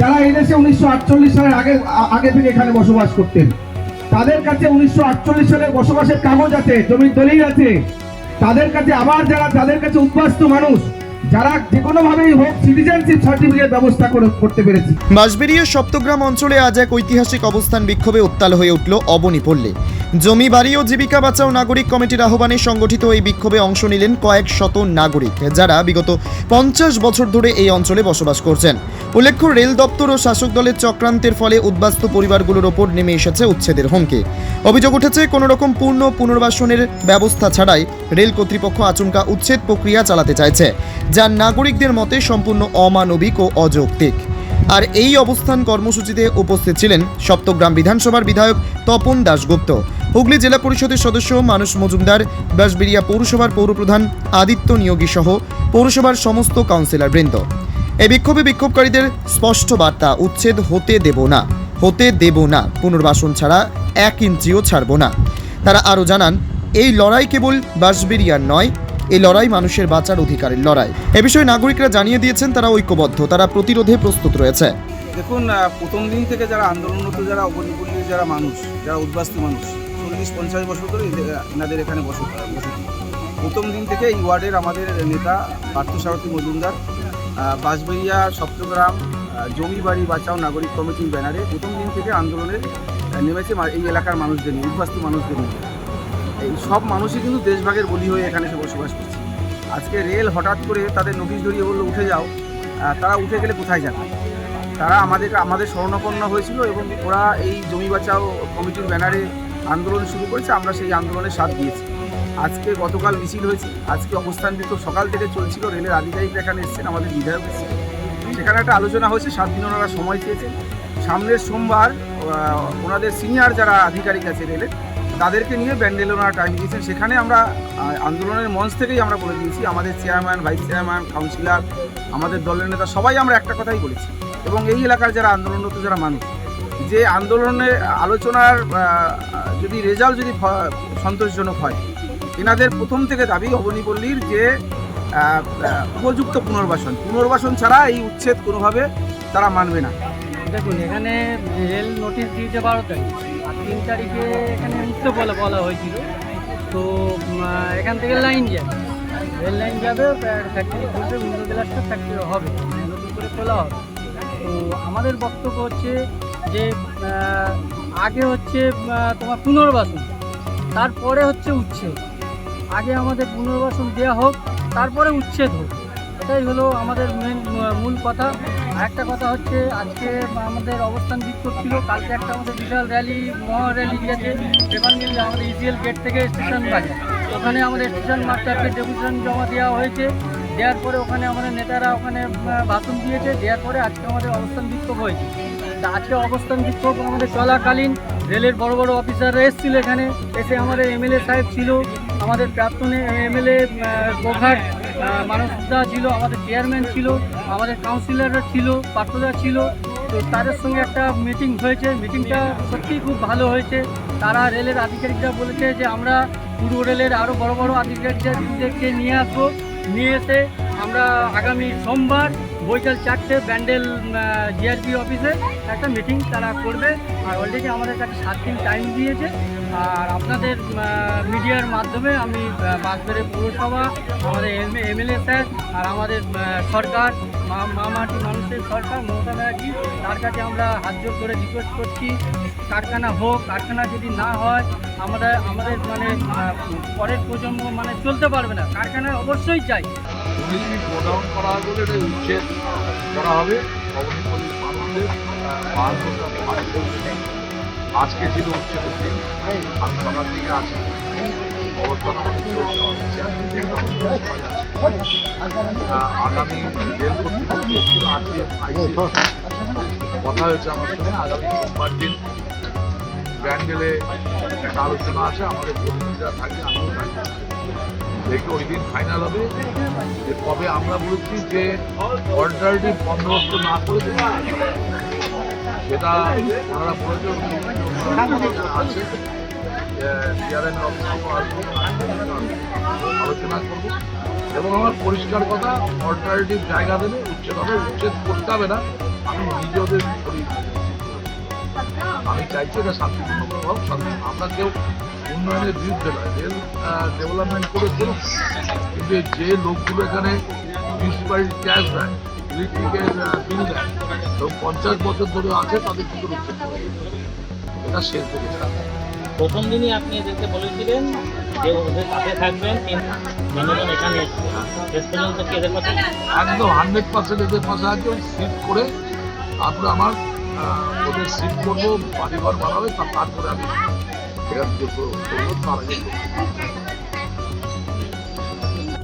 যারা এদেশে উনিশশো আটচল্লিশ সালের আগে আগে থেকে এখানে বসবাস করতেন। তাদের কাছে উনিশশো আটচল্লিশ সালের বসবাসের কাগজ আছে, জমির দলিল আছে। তাদের কাছে আবার যারা, তাদের কাছে উদ্বাস্ত মানুষ, যারা যে কোনো ভাবেই হোক ব্যবস্থা করতে পেরেছি। বাঁশবেরিয়া সপ্তগ্রাম অঞ্চলে আজ এক ঐতিহাসিক অবস্থান বিক্ষোভে উত্তাল হয়ে উঠল অবনী পল্লী। জমি বাড়ি ও জীবিকা বাঁচাও নাগরিক কমিটির আহ্বানে সংগঠিত এই বিক্ষোভে অংশ নিলেন কয়েক শত নাগরিক, যারা বিগত পঞ্চাশ বছর ধরে এই অঞ্চলে বসবাস করছেন। উল্লেখ্য, রেল দপ্তর ও শাসক দলের চক্রান্তের ফলে উদ্বাস্তু পরিবারগুলোর ওপর নেমে এসেছে উচ্ছেদের হুমকি। অভিযোগ উঠেছে কোনো রকম পূর্ণ পুনর্বাসনের ব্যবস্থা ছাড়াই রেল কর্তৃপক্ষ আচমকা উচ্ছেদ প্রক্রিয়া চালাতে চাইছে, যা নাগরিকদের মতে সম্পূর্ণ অমানবিক ও অযৌক্তিক। আর এই অবস্থান কর্মসূচিতে উপস্থিত ছিলেন সপ্তগ্রাম বিধানসভার বিধায়ক তপন দাশগুপ্ত। হুগলি জেলা পরিষদের সদস্য মানুষ মজুমদার বাঁশবেরিয়া পৌরসভার পৌরপ্রধান আদিত্য নিয়োগী সহ পৌরসভার সমস্ত কাউন্সিলর বৃন্দ এই বিক্ষোভে বিক্ষোভকারীদের স্পষ্ট বার্তা, উচ্ছেদ হতে দেব না, হতে দেব না, পুনর্বাসন ছাড়া এক ইঞ্চিও ছাড়ব না। তারা আরও জানান, এই লড়াই কেবল বাঁশবেরিয়ার নয়, এই লড়াই মানুষের বাঁচার অধিকারের লড়াই। এ বিষয়ে নাগরিকরা জানিয়ে দিয়েছেন, তারা ঐক্যবদ্ধ, তারা প্রতিরোধে প্রস্তুত রয়েছে। দেখুন প্রথম দিন থেকে যারা আন্দোলনরত, যারা অবনীপল্লীর যারা মানুষ, যারা উদ্বাস্তু মানুষ, চল্লিশ পঞ্চাশ বছর ধরে এনাদের এখানে বসতি প্রথম দিন থেকে এই ওয়ার্ডের আমাদের নেতা পার্থ সারথী মজুমদার আহ, বাঁশবেড়িয়া সপ্তগ্রাম জমি বাড়ি বাঁচাও নাগরিক কমিটির ব্যানারে প্রথম দিন থেকে আন্দোলনে নেমেছে এই এলাকার মানুষদের নিয়ে উদ্বাস্তু মানুষদের নিয়ে। এই সব মানুষই কিন্তু দেশভাগের বলি হয়ে এখানে এসে বসবাস করছে। আজকে রেল হঠাৎ করে তাদের নোটিশ ধরিয়ে বলল উঠে যাও। তারা উঠে গেলে কোথায় যাবে? তারা আমাদের আমাদের স্বর্ণপন্ন হয়েছিল এবং ওরা এই জমি বাঁচাও কমিটির ব্যানারে আন্দোলন শুরু করেছে আমরা সেই আন্দোলনে সাথ দিয়েছি। আজকে গতকাল মিছিল হয়েছে। আজকে অবস্থান বিক্ষোভ সকাল থেকে চলছিল, রেলের আধিকারিকরা এখানে এসেছেন, আমাদের বিধায়ক এসেছেন। সেখানে একটা আলোচনা হয়েছে, সাত দিন ওনারা সময় চেয়েছেন। সামনের সোমবার ওনাদের সিনিয়র যারা আধিকারিক আছে রেলের, তাদেরকে নিয়ে ব্যান্ডেল ওনারা টাইম দিয়েছেন। সেখানে আমরা আন্দোলনের মঞ্চ থেকেই আমরা বলে দিয়েছি, আমাদের চেয়ারম্যান, ভাইস চেয়ারম্যান, কাউন্সিলর, আমাদের দলের নেতা, সবাই আমরা একটা কথাই বলেছি। এবং এই এলাকার যারা আন্দোলনরত, যারা মানুষ, যে আন্দোলনের আলোচনার যদি রেজাল্ট যদি সন্তোষজনক হয় এনাদের প্রথম থেকে দাবি অবনীপল্লীর যে উপযুক্ত পুনর্বাসন। পুনর্বাসন ছাড়া এই উচ্ছেদ কোনোভাবে তারা মানবে না। দেখুন, এখানে রেল নোটিশ দিয়েছে বারো তারিখ। আর তিন তারিখে এখানে উঠতে বলে, বলা হয়েছিল। তো এখান থেকে লাইন যাবে। রেল লাইন যাবে ফ্যাক্টরি খুলবে উন্নত গ্লাসটা ফ্যাক্টরি হবে। নতুন করে খোলা হবে। তো, আমাদের বক্তব্য হচ্ছে যে আগে হচ্ছে তোমার পুনর্বাসন, তারপরে হচ্ছে উচ্ছেদ। আগে আমাদের পুনর্বাসন দেওয়া হোক, তারপরে উচ্ছেদ হোক। এটাই হলো আমাদের মেন মূল কথা। একটা কথা হচ্ছে, আজকে আমাদের অবস্থান বিক্ষোভ ছিল। কালকে একটা আমাদের বিশাল র্যালি মহা র্যালি গেছে সেখান মিলে আমাদের ইসিএল গেট থেকে স্টেশন বাজার। ওখানে আমাদের স্টেশন মাস্টারকে ডেপুটেশন জমা দেওয়া হয়েছে। দেওয়ার পরে ওখানে আমাদের নেতারা ওখানে ভাষণ দিয়েছে। দেওয়ার পরে আজকে আমাদের অবস্থান বিক্ষোভ হয়েছে। আজকে অবস্থান বিক্ষোভ আমাদের চলাকালীন রেলের বড় বড় অফিসাররা এসেছিল এখানে। এসে আমাদের এমএলএ সাহেব ছিল, আমাদের প্রাক্তন এমএলএ গোঘাট মানসদা ছিল, আমাদের চেয়ারম্যান ছিল, আমাদের কাউন্সিলররা ছিল পার্থদা ছিল। তো তাদের সঙ্গে একটা মিটিং হয়েছে। মিটিংটা সত্যিই খুব ভালো হয়েছে। তারা রেলের আধিকারিকরা বলেছে যে, আমরা পূর্ব রেলের আরও বড় বড় আধিকারিকদেরকে নিয়ে আসব। নিয়ে এসে আমরা আগামী সোমবার বৈকাল চারটে ব্যান্ডেল জিআরপি অফিসে একটা মিটিং তারা করবে। আর অলরেডি আমাদের কাছে সাত দিন টাইম দিয়েছে। আর আপনাদের মিডিয়ার মাধ্যমে আমি বাঁশবেড়ে পৌরসভা, আমাদের এমএলএ স্যার, আর আমাদের সরকার মামাটি মানুষের সরকার, মমতা ব্যানার্জি, তার কাছে আমরা হাত জোর করে রিকোয়েস্ট করছি, কারখানা হোক, কারখানা যদি না হয় আমরা আমাদের মানে পরের প্রজন্ম মানে চলতে পারবে না। কারখানা অবশ্যই চাই। জমি গোডাউন করা বলে এটা উচ্ছেদ করা হবে। আজকে ছিল উচ্ছেদের দিন। আমি সকাল থেকে আছি। অবস্থান আগামী রেল কর্তৃপক্ষ আজকে কথা হয়েছে আমার আগামী সোমবার দিন ব্যান্ডেলে একটা আলোচনা আছে। আমাদের প্রতিনিধিরা থাকবে আমিও থাকব দেখে ওই দিন ফাইনাল হবে। যে তবে আমরা বলেছি যে অল্টারনেটিভ বন্দোবস্ত না করে সেটা ওনারা বলেছে ওনারা আছে। আলোচনা করব। এবং আমার পরিষ্কার কথা অল্টারনেটিভ জায়গা দেবে উচ্ছেদ হবে উচ্ছেদ করতে হবে না। আমি নিজে ওদের আমি চাইছি এটা শান্তিপূর্ণ হোক আমরা কেউ উন্নয়নের বিরুদ্ধে নয়। রেল ডেভেলপমেন্ট করে করুক কিন্তু যে লোকগুলো এখানে মিউনিসিপ্যালিটি ট্যাক্স দেয় ইলেকট্রিকের বিল দেয় এবং পঞ্চাশ বছর ধরে আছে তাদের কিন্তু রক্ষা করে এটা শেষ থেকে প্রথম দিনই আপনি এদেরকে বলেছিলেন যে ওদের কাছে থাকবেন জনগণ এখানে শেষ পর্যন্ত কি এদের পাশে একদম হান্ড্রেড পার্সেন্ট এদের পাশে আছে সিট করে তারপরে আমার ওদের সিট করব বাড়িঘর বানাবে তারপরে আমি এখান থেকে করব তার আগে করব।